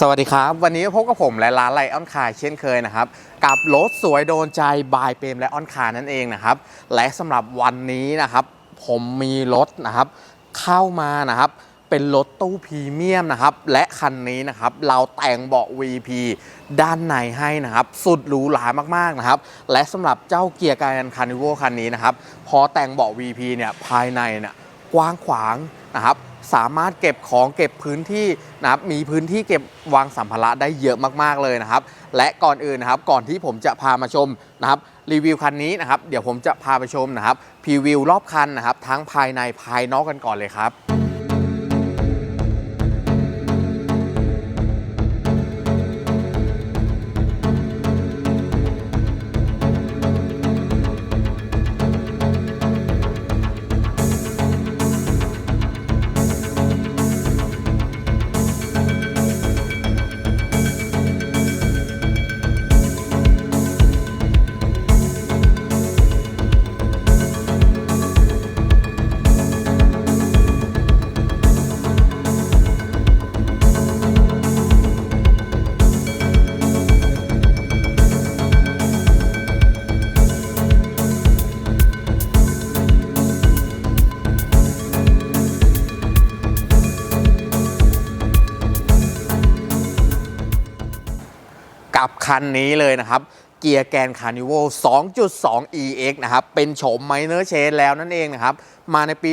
สวัสดีครับ วันนี้พบกับผมและร้านไลออนคาร์เช่นเคยนะครับ กับรถสวยโดนใจบายเปรมและออนคาร์นั่นเองนะครับ และสำหรับวันนี้นะครับ ผมมีรถนะครับ เข้ามานะครับ เป็นรถตู้พรีเมียมนะครับ และคันนี้นะครับ เราแต่งเบาะ VP ด้านในให้นะครับ สุดหรูหรามากๆนะครับ และสำหรับเจ้าเกียร์กายันคานิโวคันนี้นะครับ พอแต่งเบาะ VP เนี่ยภายในเนี่ยกว้างขวางนะครับ สามารถเก็บของเก็บพื้นที่นะครับมีพื้นที่เก็บวางสัมภาระได้เยอะมากๆเลยนะครับ และก่อนอื่นนะครับก่อนที่ผมจะพามาชมนะครับรีวิวคันนี้นะครับเดี๋ยวผมจะพาไปชมนะครับพรีวิวรอบคันนะครับทั้งภายในภายนอกกันก่อนเลยครับ คันนี้เลยนะครับ เกียร์แกนคาร์นิว2.2 EX นะครับ เป็นโฉมไมเนอร์เชนแล้วนั่นเองนะครับ มาในปี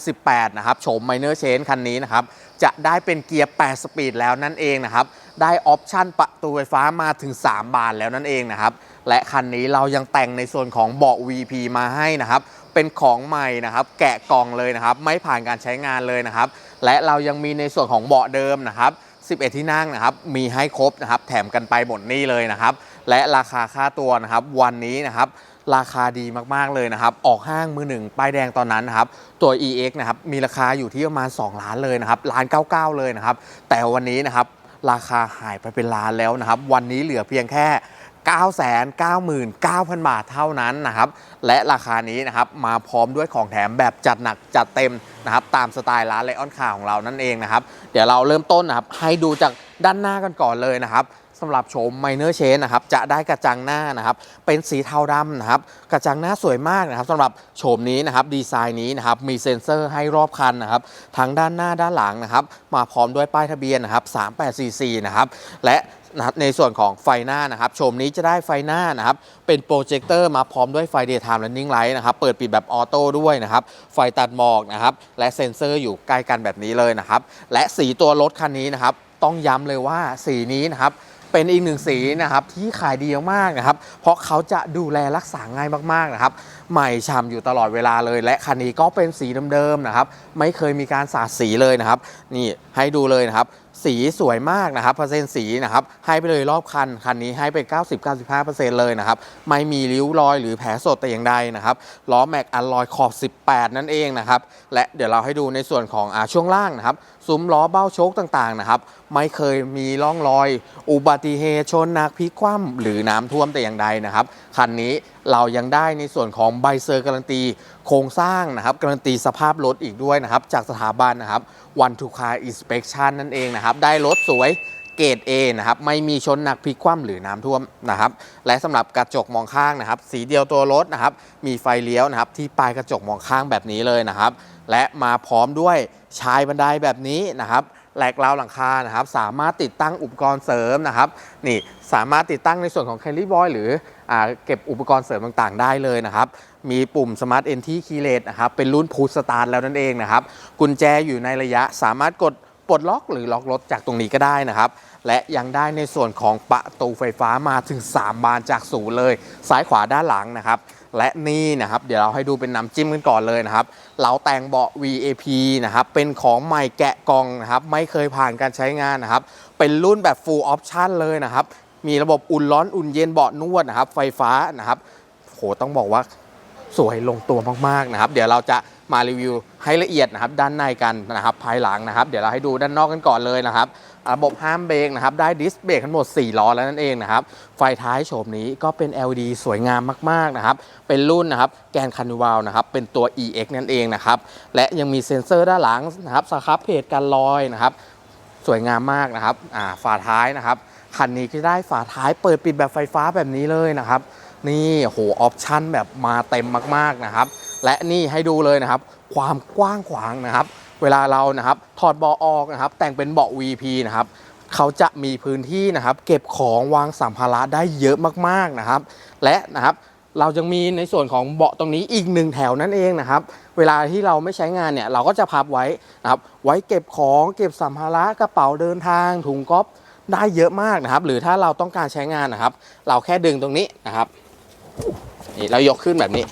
2018 นะครับโฉมไมเนอร์เชนคันนี้นะครับ จะได้เป็นเกียร์ 8 สปีดแล้วนั่นเองนะครับ ได้ออปชั่นประตูไฟฟ้ามาถึง 3 บานแล้วนั่นเองนะครับ และคันนี้เรายังแต่งในส่วนของเบาะ VP มาให้นะครับเป็นของใหม่นะครับแกะกล่องเลยนะครับ ไม่ผ่านการใช้งานเลยนะครับ และเรายังมีในส่วนของเบาะเดิมนะครับ 11 ที่นั่งนะครับ มีให้ครบนะครับ แถมกันไปหมดนี่เลยนะครับ และราคาค่าตัวนะครับ วันนี้นะครับ ราคาดีมากๆเลยนะครับ ออกห้างมือหนึ่งป้ายแดงตอนนั้นนะครับ ตัว EX นะครับ มีราคาอยู่ที่ประมาณ 2 ล้านเลยนะครับ ล้าน99 เลยนะครับ แต่วันนี้นะครับ ราคาหายไปเป็นล้านแล้วนะครับ วันนี้เหลือเพียงแค่ 999,000 บาทเท่านั้นนะครับ และราคานี้นะครับมาพร้อมด้วยของแถมแบบจัดหนักจัดเต็มนะครับตามสไตล์ร้านไลออนคาของเรานั่นเองนะครับ เดี๋ยวเราเริ่มต้นนะครับให้ดูจากด้านหน้ากันก่อนเลยนะครับ สำหรับโฉมไมเนอร์เชนนะครับจะได้กระจังหน้านะครับเป็นสีเทาดำนะครับกระจังหน้าสวยมากนะครับสำหรับโฉมนี้นะครับดีไซน์นี้นะครับมีเซ็นเซอร์ให้รอบคันนะครับทั้งด้านหน้าด้านหลังนะครับมาพร้อมด้วยป้ายทะเบียนนะครับ3844นะครับและนะครับในส่วนของไฟหน้านะครับโฉมนี้จะได้ไฟหน้านะครับเป็นโปรเจคเตอร์มาพร้อมด้วยไฟ Daytime Running Light นะครับเปิดปิดแบบออโต้ด้วยนะครับไฟตัดหมอกนะครับและเซ็นเซอร์อยู่ใกล้กันแบบนี้เลยนะครับและสีตัวรถคันนี้นะครับต้องย้ำเลยว่าสีนี้นะครับ เป็นอีกหนึ่งสีนะครับที่ขายดีมากนะครับ เพราะเขาจะดูแลรักษาง่ายมากๆนะครับ ใหม่ฉ่ำอยู่ตลอดเวลาเลย และคันนี้ก็เป็นสีเดิมๆนะครับ ไม่เคยมีการสาดสีเลยนะครับ นี่ให้ดูเลยนะครับ สีสวยมากนะครับเปอร์เซ็นต์สีนะครับให้ไปเลยรอบคันคันนี้ให้ไป 90-95%เลยนะครับไม่มีริ้วรอยหรือแผลสดแต่อย่างใดนะครับล้อแม็กอัลลอยขอบ 18 นั่นเองนะครับและเดี๋ยวเราให้ดูในส่วนของอช่วงล่างนะครับซุ้มล้อเบ้าโชคต่างๆนะครับไม่เคยมีร่องรอย อุบัติเหตุชนหนักพิกคว่ำหรือน้ำท่วมแต่อย่างใดนะครับคันนี้ เรายังได้ในส่วนของใบเซอร์การันตีโครงสร้างนะครับการันตีสภาพรถอีกด้วยนะครับ จากสถาบันนะครับ One to Car Inspection นั่นเองนะครับ ได้รถสวยเกรด A นะครับไม่มีชนหนักพลิกคว่ำหรือน้ำท่วมนะครับและสำหรับกระจกมองข้างนะครับ สีเดียวตัวรถนะครับมีไฟเลี้ยวนะครับที่ปลายกระจกมองข้างแบบนี้เลยนะครับ และมาพร้อมด้วยชายบันไดแบบนี้นะครับ แหลกราวหลังคานะครับ สามารถติดตั้งอุปกรณ์เสริมนะครับ นี่สามารถติดตั้งในส่วนของ c a r r y Boy หรืออเก็บอุปกรณ์เสริมต่างๆ ได้เลยนะครับ มีปุ่ม Smart Entry Keyless นะครับ เป็นรุ่น Push Start แล้วนั่นเองนะครับ กุญแจอยู่ในระยะสามารถกดปลดล็อกหรือล็อกรถจากตรงนี้ก็ได้นะครับ และยังได้ในส่วนของประตูไฟฟ้ามาถึง 3 บานจากศูนย์เลย ซ้ายขวาด้านหลังนะครับ และนี่นะครับ เดี๋ยวเราให้ดูเป็นน้ำจิ้มกันก่อนเลยนะครับเราแต่งเบาะ VAP นะครับเป็นของใหม่แกะกล่องนะครับไม่เคยผ่านการใช้งานนะครับ เป็นรุ่นแบบ full option เลยนะครับ มีระบบอุ่นร้อนอุ่นเย็นเบาะนวดนะครับ ไฟฟ้านะครับโหต้องบอกว่าสวยลงตัวมากๆนะครับ เดี๋ยวเราจะ มารีวิวให้ละเอียดนะครับด้านในกันนะครับภายหลังนะครับ เดี๋ยวเราให้ดูด้านนอกกันก่อนเลยนะครับระบบห้ามเบรกนะครับได้ดิสเบรกทั้งหมด 4 ล้อแล้วนั่นเองนะครับไฟท้ายโฉมนี้ก็เป็น LED สวยงามมากๆนะครับเป็นรุ่นนะครับแกนคานิวาลนะครับเป็นตัว EX นั่นเองนะครับและยังมีเซ็นเซอร์ด้านหลังนะครับสครับเพจกันลอยนะครับสวยงามมากนะครับฝาท้ายนะครับคันนี้ก็ได้ฝาท้ายเปิดปิดแบบไฟฟ้าแบบนี้เลยนะครับนี่โหออปชั่นแบบมาเต็มมากๆนะครับ และนี่ให้ดูเลยนะครับ ความกว้างขวางนะครับ เวลาเรานะครับถอดเบาะออกนะครับ แต่งเป็นเบาะ VP นะครับเขาจะมีพื้นที่นะครับเก็บของวางสัมภาระได้เยอะมากๆนะครับ และนะครับเรายังมีในส่วนของเบาะตรงนี้อีกหนึ่งแถวนั่นเองนะครับ เวลาที่เราไม่ใช้งานเนี่ยเราก็จะพับไว้นะครับ ไว้เก็บของเก็บสัมภาระกระเป๋าเดินทางถุงก๊อฟได้เยอะมากนะครับ หรือถ้าเราต้องการใช้งานนะครับ เราแค่ดึงตรงนี้นะครับนี่เรายกขึ้นแบบนี้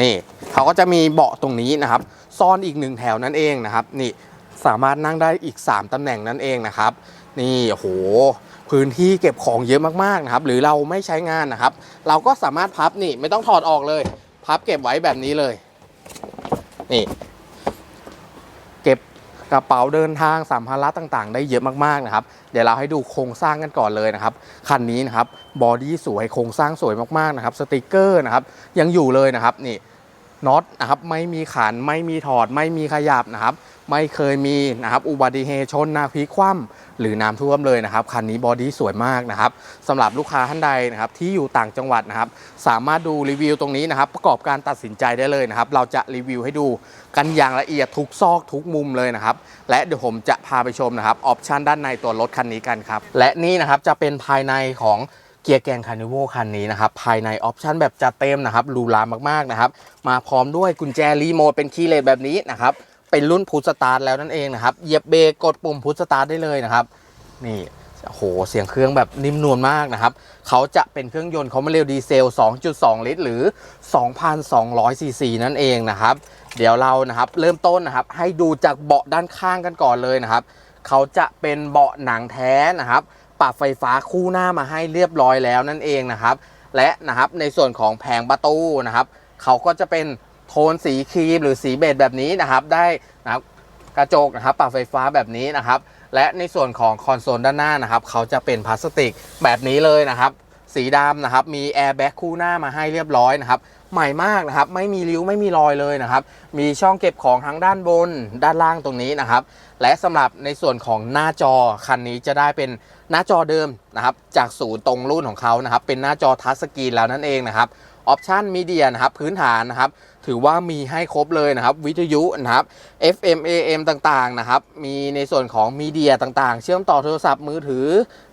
นี่เขาก็จะมีเบาะตรงนี้นะครับ ซ่อนอีกหนึ่งแถวนั่นเองนะครับ นี่สามารถนั่งได้อีก 3 ตำแหน่งนั่นเองนะครับ นี่โอ้โหพื้นที่เก็บของเยอะมากๆนะครับ หรือเราไม่ใช้งานนะครับ เราก็สามารถพับนี่ไม่ต้องถอดออกเลย พับเก็บไว้แบบนี้เลย นี่ กระเป๋าเดินทางสัมภาระต่างๆ ได้เยอะมากๆนะครับ เดี๋ยวเราให้ดูโครงสร้างกันก่อนเลยนะครับ คันนี้นะครับบอดี้สวยโครงสร้างสวยมากๆนะครับ สติกเกอร์นะครับยังอยู่เลยนะครับนี่ น็อตนะครับไม่มีขันไม่มีถอดไม่มีขยับนะครับ ไม่เคยมีนะครับอุบัติเหตุชนนาพลิกคว่ำหรือน้ำท่วมเลยนะครับคันนี้บอดี้สวยมากนะครับสำหรับลูกค้าท่านใดนะครับที่อยู่ต่างจังหวัดนะครับ สามารถดูรีวิวตรงนี้นะครับ ประกอบการตัดสินใจได้เลยนะครับ เราจะรีวิวให้ดูกันอย่างละเอียดทุกซอกทุกมุมเลยนะครับ และเดี๋ยวผมจะพาไปชมนะครับออปชันด้านในตัวรถคันนี้กันครับและนี่นะครับจะเป็นภายในของ เกียร์แกงคานิโวคันนี้นะครับ ภายในออปชันแบบจัดเต็มนะครับรูรามากๆนะครับ มาพร้อมด้วยกุญแจรีโมทเป็นคีย์เลสแบบนี้นะครับ เป็นรุ่นพุทสตาร์ทแล้วนั่นเองนะครับ เหยียบเบรกกดปุ่มพุทสตาร์ทได้เลยนะครับ นี่โอ้โหเสียงเครื่องแบบนิ่มนวลมากนะครับ เขาจะเป็นเครื่องยนต์คอมเมเรลดีเซล 2.2 ลิตร หรือ 2,200 ซีซีนั่นเองนะครับ เดี๋ยวเรานะครับเริ่มต้นนะครับ ให้ดูจากเบาะด้านข้างกันก่อนเลยนะครับ เขาจะเป็นเบาะหนังแท้นะครับ ปรับไฟฟ้าคู่หน้ามาให้เรียบร้อยแล้วนั่นเองนะครับ และนะครับในส่วนของแผงประตูนะครับเขาก็จะเป็นโทนสีครีมหรือสีเบจแบบนี้นะครับได้นะครับกระจกนะครับปรับไฟฟ้าแบบนี้นะครับ และในส่วนของคอนโซลด้านหน้านะครับเขาจะเป็นพลาสติกแบบนี้เลยนะครับ สีดำนะครับ มีแอร์แบ็กคู่หน้ามาให้เรียบร้อยนะครับ ใหม่มากนะครับ ไม่มีริ้วไม่มีรอยเลยนะครับ มีช่องเก็บของทั้งด้านบน ด้านล่างตรงนี้นะครับ และสำหรับในส่วนของหน้าจอคันนี้จะได้เป็นหน้าจอเดิมนะครับ จากศูนย์ตรงรุ่นของเขานะครับ เป็นหน้าจอทัชสกรีนแล้วนั่นเองนะครับ ออปชันมีเดียนะครับ พื้นฐานนะครับ ถือว่ามีให้ครบเลยนะครับ วิทยุนะครับ FM AM ต่างๆนะครับ มีในส่วนของมีเดียต่างๆ เชื่อมต่อโทรศัพท์มือถือ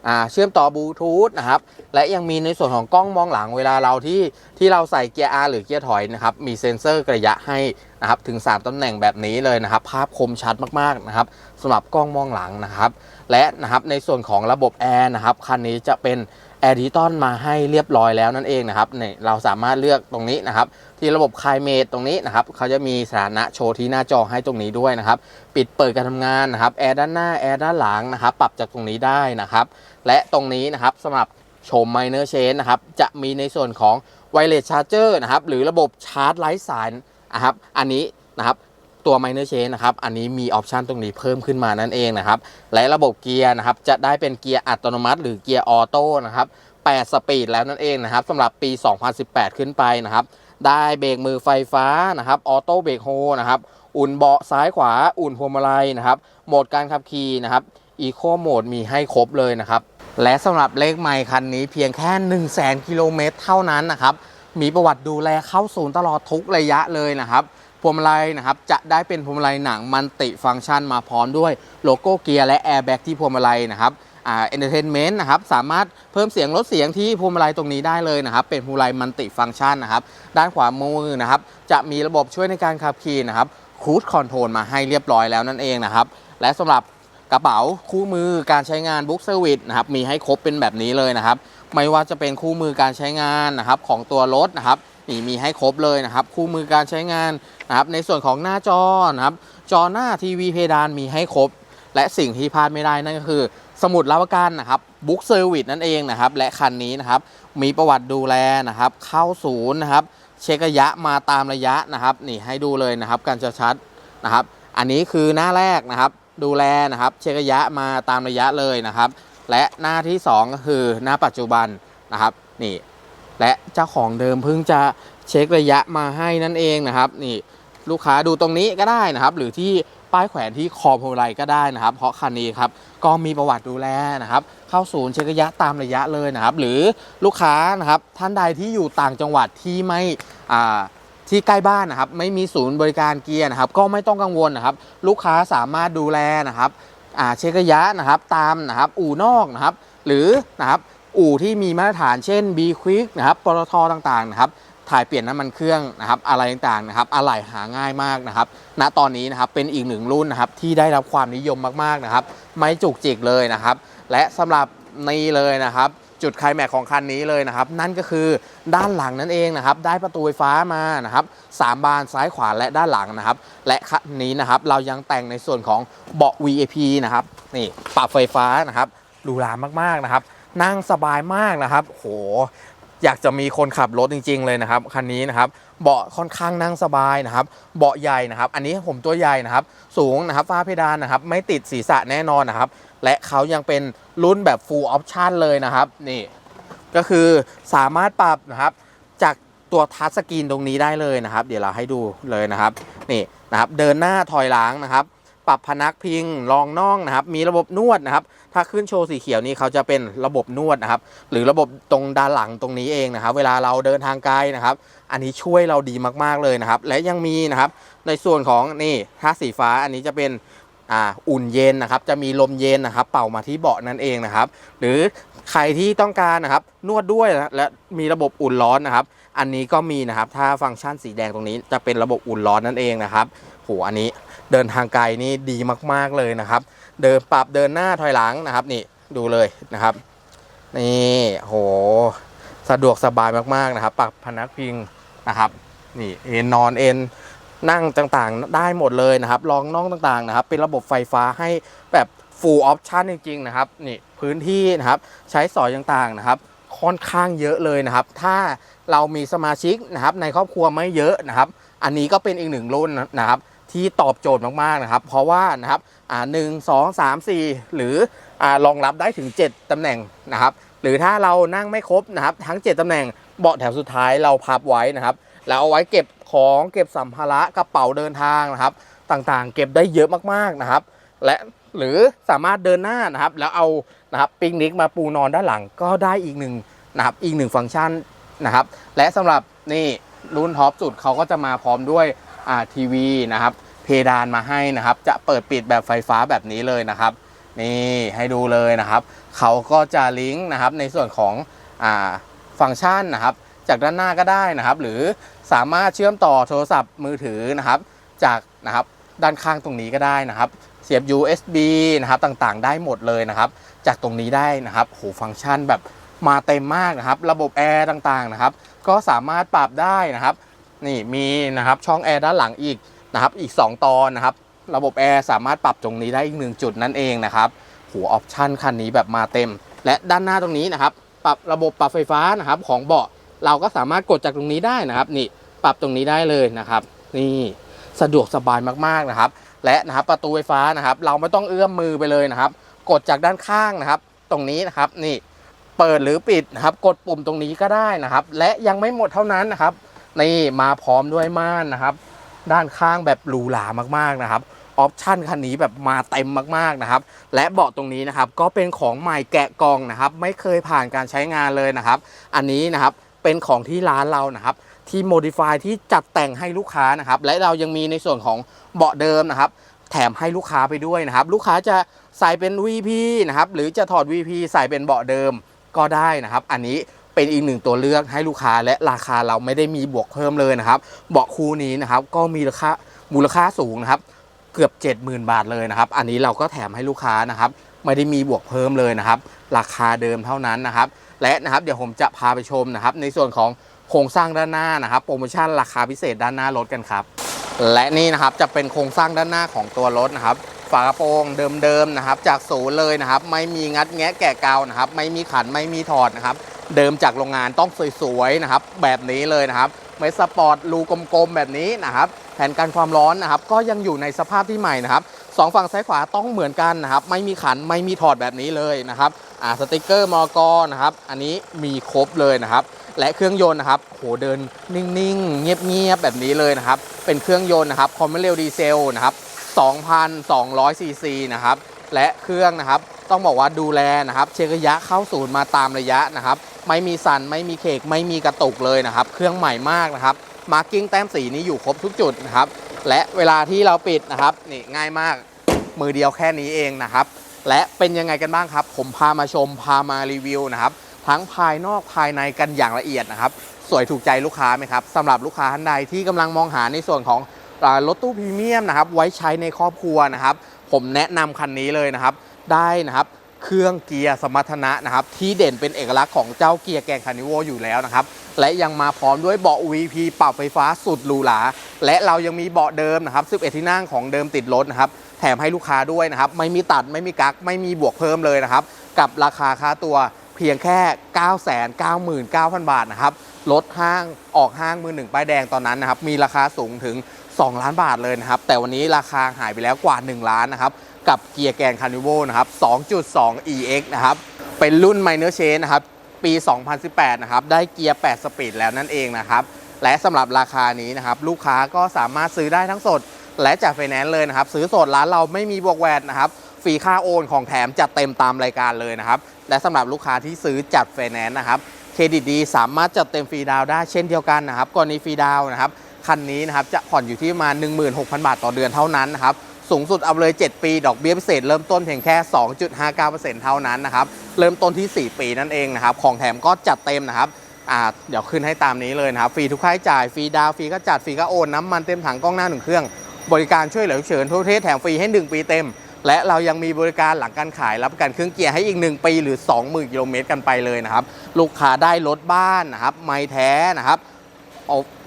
อ่าเชื่อมต่อบลูทูธนะครับ และยังมีในส่วนของกล้องมองหลังเวลาเราที่ที่เราใส่เกียร์ R หรือเกียร์ถอยนะครับ มีเซ็นเซอร์ระยะให้นะครับถึง 3ตำแหน่งแบบนี้เลยนะครับ ภาพคมชัดมากๆนะครับสำหรับกล้องมองหลังนะครับ และนะครับในส่วนของระบบแอร์นะครับคันนี้จะเป็นแอร์ดิจิตอลมาให้เรียบร้อยแล้วนั่นเองนะครับเนี่ยเราสามารถเลือกตรงนี้นะครับ ที่ระบบคลายเมดตรงนี้นะครับเขาจะมีสถานะโชว์ที่หน้าจอให้ตรงนี้ด้วยนะครับ ปิดเปิดการทำงานนะครับแอร์ด้านหน้าแอร์ด้านหลังนะครับ ปรับจากตรงนี้ได้นะครับ และตรงนี้นะครับสำหรับชม Minor Change นะครับ จะมีในส่วนของ Wireless Charger นะครับ หรือระบบชาร์จไร้สายนะครับ อันนี้นะครับตัว Minor Change นะครับ อันนี้มีออปชันตรงนี้เพิ่มขึ้นมานั่นเองนะครับ และระบบเกียร์นะครับ จะได้เป็นเกียร์อัตโนมัติ หรือเกียร์ออโต้นะครับ 8 สปีดแล้วนั่นเองนะครับสำหรับปี 2018 ขึ้นไปนะครับ ได้เบรกมือไฟฟ้านะครับออโต้เบรกโฮนะครับอุ่นเบาะซ้ายขวาอุ่นพวงมาลัยนะครับโหมดการขับขี่นะครับอีโคโหมดมีให้ครบเลยนะครับและสำหรับเลขไมค์คันนี้เพียงแค่ 1 0 0 0 0แกิโลเมตรเท่านั้นนะครับมีประวัติดูแลเข้าศูนย์ตลอดทุกระยะเลยนะครับพวงมาลัยนะครับจะได้เป็นพวงมาลัยหนังมันติฟังก์ชันมาพร้อมด้วยโลโก้เกียร์และแอร์แบ็กที่พวงมาลัยนะครับ เอนเตอร์เทนเมนต์นะครับสามารถเพิ่มเสียงลดเสียงที่พวงมาลัยตรงนี้ได้เลยนะครับ เป็นพวงมาลัยมันติฟังก์ชันนะครับ ด้านขวามือนะครับ จะมีระบบช่วยในการขับขี่นะครับคูดคอนโทรลมาให้เรียบร้อยแล้วนั่นเองนะครับ และสำหรับกระเป๋าคู่มือการใช้งานบุ๊กเซอร์วิสนะครับมีให้ครบเป็นแบบนี้เลยนะครับ ไม่ว่าจะเป็นคู่มือการใช้งานนะครับของตัวรถนะครับนี่มีให้ครบเลยนะครับ คู่มือการใช้งานนะครับในส่วนของหน้าจอนะครับจอหน้าทีวีเพดานมีให้ครบ และสิ่งที่พลาดไม่ได้นั่นก็คือ สมุดรับประกันนะครับบุ๊กเซอร์วิสนั่นเองนะครับและคันนี้นะครับมีประวัติดูแลนะครับเข้าศูนย์นะครับเช็คระยะมาตามระยะนะครับนี่ให้ดูเลยนะครับการจะชัดนะครับอันนี้คือหน้าแรกนะครับดูแลนะครับเช็คระยะมาตามระยะเลยนะครับ และหน้าที่ 2 ก็คือหน้าปัจจุบันนะครับนี่และเจ้าของเดิมเพิ่งจะเช็คระยะมาให้นั่นเองนะครับนี่ลูกค้าดูตรงนี้ก็ได้นะครับ หรือที่ ป้ายแขวนที่คอพวงมาลัยก็ได้นะครับ เพราะคันนี้ครับก็มีประวัติดูแลนะครับ เข้าศูนย์เช็คระยะตามระยะเลยนะครับ หรือลูกค้านะครับท่านใดที่อยู่ต่างจังหวัดที่ไม่ที่ใกล้บ้านนะครับไม่มีศูนย์บริการเกียร์นะครับ ก็ไม่ต้องกังวลนะครับ ลูกค้าสามารถดูแลนะครับเช็คระยะนะครับตามนะครับอู่นอกนะครับ หรือนะครับอู่ที่มีมาตรฐานเช่น B Quick นะครับปตทต่างๆนะครับ ถ่ายเปลี่ยนน้ำมันเครื่องนะครับอะไรต่างๆนะครับอะไหล่หาง่ายมากนะครับณตอนนี้นะครับเป็นอีกหนึ่งรุ่นนะครับที่ได้รับความนิยมมากๆนะครับไม่จุกจิกเลยนะครับ และสำหรับนี่เลยนะครับจุดไคลแม็กของคันนี้เลยนะครับ นั่นก็คือด้านหลังนั่นเองนะครับ ได้ประตูไฟฟ้ามานะครับสามบานซ้ายขวาและด้านหลังนะครับ และคันนี้นะครับเรายังแต่งในส่วนของเบาะ VIP นะครับนี่ปรับไฟฟ้านะครับหรูหรามากๆนะครับ นั่งสบายมากนะครับ โห อยากจะมีคนขับรถจริง ๆ เลยนะครับคันนี้นะครับเบาะค่อนข้างนั่งสบายนะครับ เบาะใหญ่นะครับ อันนี้ผมตัวใหญ่นะครับ สูงนะครับฝ้าเพดานนะครับ ไม่ติดศีรษะแน่นอนนะครับ และเขายังเป็นรุ่นแบบ full option เลยนะครับ นี่ ก็คือสามารถปรับนะครับ จากตัวทัชสกรีนตรงนี้ได้เลยนะครับ เดี๋ยวเราให้ดูเลยนะครับ นี่นะครับ เดินหน้าถอยหลังนะครับ ปรับพนักพิงรองน่องนะครับ มีระบบนวดนะครับ ถ้าขึ้นโชว์สีเขียวนี้เขาจะเป็นระบบนวดนะครับ หรือระบบตรงด้านหลังตรงนี้เองนะครับ เวลาเราเดินทางไกลนะครับ อันนี้ช่วยเราดีมากๆเลยนะครับ และยังมีนะครับ ในส่วนของนี่ถ้าสีฟ้าอันนี้จะเป็นอ่าอุ่นเย็นนะครับ จะมีลมเย็นนะครับ เป่ามาที่เบาะนั่นเองนะครับ หรือใครที่ต้องการนะครับ นวดด้วยและมีระบบอุ่นร้อนนะครับ อันนี้ก็มีนะครับ ถ้าฟังก์ชันสีแดงตรงนี้จะเป็นระบบอุ่นร้อนนั่นเองนะครับโหอันนี้เดินทางไกลนี่ดีมากๆเลยนะครับ เดินปรับเดินหน้าถอยหลังนะครับ นี่ดูเลยนะครับ นี่โหสะดวกสบายมากๆนะครับ ปรับพนักพิงนะครับ นี่เอนนอนเอนนั่งต่างๆได้หมดเลยนะครับรองน่องต่างๆนะครับ เป็นระบบไฟฟ้าให้แบบ full option จริงๆนะครับนี่พื้นที่นะครับใช้สอยต่างๆนะครับ ค่อนข้างเยอะเลยนะครับ ถ้าเรามีสมาชิกนะครับในครอบครัวไม่เยอะนะครับ อันนี้ก็เป็นอีกหนึ่งรุ่นนะครับ ที่ตอบโจทย์มากๆนะครับ เพราะว่านะครับอ่าหนึ่งสองสามสี่หรืออ่ารองรับได้ถึง 7ตำแหน่งนะครับ หรือถ้าเรานั่งไม่ครบนะครับ ทั้ง 7ตำแหน่งเบาะแถวสุดท้ายเราพับไว้นะครับ แล้วเอาไว้เก็บของเก็บสัมภาระกระเป๋าเดินทางนะครับ ต่างๆ เก็บได้เยอะมากๆนะครับ และหรือสามารถเดินหน้านะครับ แล้วเอานะครับปิกนิกมาปูนอนด้านหลังก็ได้อีกหนึ่งนะครับอีกหนึ่งฟังก์ชันนะครับ และสำหรับนี่รุ่นท็อปสุดเขาก็จะมาพร้อมด้วย ทีวีนะครับ เพดานมาให้นะครับ จะเปิดปิดแบบไฟฟ้าแบบนี้เลยนะครับ นี่ให้ดูเลยนะครับ เขาก็จะลิงก์นะครับในส่วนของอ่าฟังก์ชันนะครับ จากด้านหน้าก็ได้นะครับ หรือสามารถเชื่อมต่อโทรศัพท์มือถือนะครับ จากนะครับด้านข้างตรงนี้ก็ได้นะครับเสียบ USB นะครับต่างๆ ได้หมดเลยนะครับ จากตรงนี้ได้นะครับโหฟังก์ชันแบบมาเต็มมากนะครับ ระบบแอร์ต่างๆนะครับ ก็สามารถปรับได้นะครับ นี่มีนะครับช่องแอร์ด้านหลังอีกนะครับอีก 2 ตอนนะครับ ระบบแอร์สามารถปรับตรงนี้ได้อีกหนึ่งจุดนั่นเองนะครับหัวออปชั่นคันนี้แบบมาเต็ม และด้านหน้าตรงนี้นะครับ ปรับระบบปรับไฟฟ้านะครับของเบาะเราก็สามารถกดจากตรงนี้ได้นะครับ นี่ปรับตรงนี้ได้เลยนะครับ นี่สะดวกสบายมากๆนะครับ และนะครับประตูไฟฟ้านะครับ เราไม่ต้องเอื้อมมือไปเลยนะครับ กดจากด้านข้างนะครับ ตรงนี้นะครับนี่เปิดหรือปิดนะครับ กดปุ่มตรงนี้ก็ได้นะครับ และยังไม่หมดเท่านั้นนะครับ นี่มาพร้อมด้วยม่านนะครับ ด้านข้างแบบหรูหรามากๆนะครับออปชั่นคันนี้แบบมาเต็มมากๆนะครับ และเบาะตรงนี้นะครับก็เป็นของใหม่แกะกล่องนะครับ ไม่เคยผ่านการใช้งานเลยนะครับ อันนี้นะครับเป็นของที่ร้านเรานะครับ ที่โมดิฟายที่จัดแต่งให้ลูกค้านะครับ และเรายังมีในส่วนของเบาะเดิมนะครับ แถมให้ลูกค้าไปด้วยนะครับ ลูกค้าจะใส่เป็น VP นะครับ หรือจะถอด VP ใส่เป็นเบาะเดิมก็ได้นะครับ อันนี้ เป็นอีกหนึ่งตัวเลือกให้ลูกค้าและราคาเราไม่ได้มีบวกเพิ่มเลยนะครับ เบาะคู่นี้นะครับก็มีราคามูลค่าสูงนะครับ เกือบ 70,000 บาทเลยนะครับ อันนี้เราก็แถมให้ลูกค้านะครับ ไม่ได้มีบวกเพิ่มเลยนะครับ ราคาเดิมเท่านั้นนะครับ และนะครับเดี๋ยวผมจะพาไปชมนะครับ ในส่วนของโครงสร้างด้านหน้านะครับ โปรโมชั่นราคาพิเศษด้านหน้ารถกันครับ และนี่นะครับจะเป็นโครงสร้างด้านหน้าของตัวรถนะครับฝากระโปรงเดิมๆนะครับ จากศูนย์เลยนะครับ ไม่มีงัดแงะแกะเกานะครับ ไม่มีขันไม่มีถอดนะครับ เดิมจากโรงงานต้องสวยๆนะครับ แบบนี้เลยนะครับไม่สปอร์ตรูกลมๆแบบนี้นะครับ แผ่นกันความร้อนนะครับ ก็ยังอยู่ในสภาพที่ใหม่นะครับสองฝั่งซ้ายขวาต้องเหมือนกันนะครับ ไม่มีขันไม่มีถอดแบบนี้เลยนะครับอ่าสติกเกอร์มอกอนะครับ อันนี้มีครบเลยนะครับ และเครื่องยนต์นะครับโหเดินนิ่งๆ เงียบๆแบบนี้เลยนะครับ เป็นเครื่องยนต์นะครับคอมเมเรลดีเซลนะครับ2,200ซีซีนะครับและเครื่องนะครับต้องบอกว่าดูแลนะครับ เช็คระยะเข้าศูนย์มาตามระยะนะครับ ไม่มีสันไม่มีเคกไม่มีกระตุกเลยนะครับ เครื่องใหม่มากนะครับมาร์กิ้งแต้มสีนี้อยู่ครบทุกจุดนะครับ และเวลาที่เราปิดนะครับนี่ง่ายมากมือเดียวแค่นี้เองนะครับ และเป็นยังไงกันบ้างครับ ผมพามาชมพามารีวิวนะครับ ทั้งภายนอกภายในกันอย่างละเอียดนะครับ สวยถูกใจลูกค้าไหมครับสำหรับลูกค้าท่านใดที่กำลังมองหาในส่วนของรถตู้พรีเมียมนะครับ ไว้ใช้ในครอบครัวนะครับ ผมแนะนำคันนี้เลยนะครับ ได้นะครับ เครื่องเกียร์สมรรถนะนะครับที่เด่นเป็นเอกลักษณ์ของเจ้าเกียร์แกงคานิโวอยู่แล้วนะครับและยังมาพร้อมด้วยเบาะ VP ปรับไฟฟ้าสุดหรูหราและเรายังมีเบาะเดิมนะครับ11ที่นั่งของเดิมติดรถนะครับแถมให้ลูกค้าด้วยนะครับไม่มีตัดไม่มีกักไม่มีบวกเพิ่มเลยนะครับกับราคาค่าตัวเพียงแค่ 999,000 บาทนะครับรถห้างออกห้างมือหนึ่งป้ายแดงตอนนั้นนะครับมีราคาสูงถึง 2 ล้านบาทเลยนะครับ แต่วันนี้ราคาหายไปแล้วกว่า 1 ล้านนะครับ กับเกียร์แกงคาร์นิโวนะครับ 2.2 EX นะครับ เป็นรุ่น Minor Change นะครับ ปี 2018 นะครับ ได้เกียร์ 8 สปีดแล้วนั่นเองนะครับ และสำหรับราคานี้นะครับ ลูกค้าก็สามารถซื้อได้ทั้งสด และจากไฟแนนซ์เลยนะครับ ซื้อสดร้านเราไม่มีบวกแวดนะครับฟรีค่าโอนของแถมจัดเต็มตามรายการเลยนะครับ และสำหรับลูกค้าที่ซื้อจัดไฟแนนซ์นะครับเครดิตดีสามารถจัดเต็มฟรีดาวได้เช่นเดียวกันนะครับกรณีฟรีดาวนะครับ คันนี้นะครับจะผ่อนอยู่ที่ประมาณ16,000 บาทต่อเดือนเท่านั้นนะครับสูงสุดเอาเลย 7 ปี ดอกเบี้ยพิเศษเริ่มต้นเพียงแค่ 2.59%เท่านั้นนะครับ เริ่มต้นที่ 4 ปีนั่นเองนะครับ ของแถมก็จัดเต็มนะครับเดี๋ยวขึ้นให้ตามนี้เลยนะครับ ฟรีทุกค่าใช้จ่าย ฟรีดาว ฟรีก็จัด ฟรีก็โอน น้ำมันเต็มถังกล้องหน้าหนึ่งเครื่อง บริการช่วยเหลือฉุกเฉินทั่วประเทศแถมฟรีให้ 1 ปีเต็ม และเรายังมีบริการหลังการขายรับประกันเครื่องเกียร์ให้อีก 1 ปีหรือ 20,000กิโลเมตรกันไปเลยนะครับ ลูกค้าได้รถบ้านนะครับ ไม้แท้นะครับ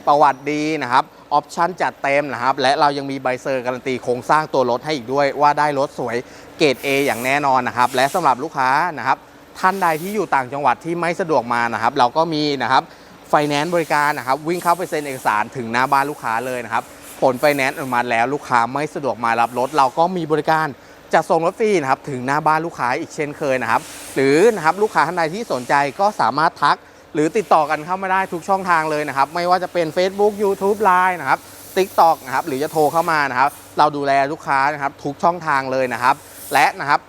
ประวัติดีนะครับออปชั่นจัดเต็มนะครับ และเรายังมีใบเซอร์การันตีโครงสร้างตัวรถให้อีกด้วยว่าได้รถสวยเกรด A อย่างแน่นอนนะครับ และสำหรับลูกค้านะครับ ท่านใดที่อยู่ต่างจังหวัดที่ไม่สะดวกมานะครับ เราก็มีนะครับไฟแนนซ์บริการนะครับ วิ่งเข้าไปเซ็นเอกสารถึงหน้าบ้านลูกค้าเลยนะครับผลไฟแนนซ์อนุมัติแล้วลูกค้าไม่สะดวกมารับรถ เราก็มีบริการจัดส่งรถฟรีนะครับถึงหน้าบ้านลูกค้าอีกเช่นเคยนะครับ หรือนะครับลูกค้าท่านใดที่สนใจก็สามารถทัก หรือติดต่อกันเข้ามาได้ทุกช่องทางเลยนะครับ ไม่ว่าจะเป็น Facebook YouTube Line นะครับ TikTok นะครับหรือจะโทรเข้ามานะครับ เราดูแลลูกค้านะครับทุกช่องทางเลยนะครับ และนะครับ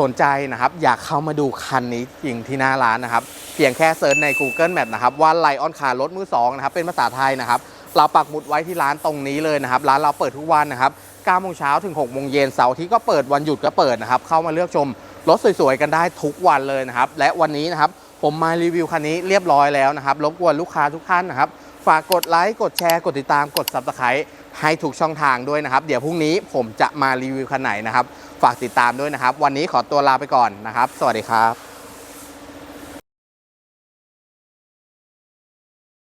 สนใจนะครับอยากเข้ามาดูคันนี้จริงที่หน้าร้านนะครับ เพียงแค่เซิร์ชใน Google Map นะครับว่าไลออนคาร์รถมือ2นะครับเป็นภาษาไทยนะครับ เราปักหมุดไว้ที่ร้านตรงนี้เลยนะครับ ร้านเราเปิดทุกวันนะครับ9โมงเช้าถึง6โมงเย็นเสาร์ที่ก็เปิดวันหยุดก็เปิดนะครับ เข้ามาเลือกชมรถสวยๆกันได้ทุกวันเลยนะครับ และวันนี้นะครับ ผมมารีวิวคันนี้เรียบร้อยแล้วนะครับ รบกวนลูกค้าทุกท่านนะครับ ฝากกดไลค์ กดแชร์ กดติดตาม กด s u b สไครต์ให้ถูกช่องทางด้วยนะครับ เดี๋ยวพรุ่งนี้ผมจะมารีวิวคันไหนนะครับ ฝากติดตามด้วยนะครับ วันนี้ขอตัวลาไปก่อนนะครับ สวัสดีครับ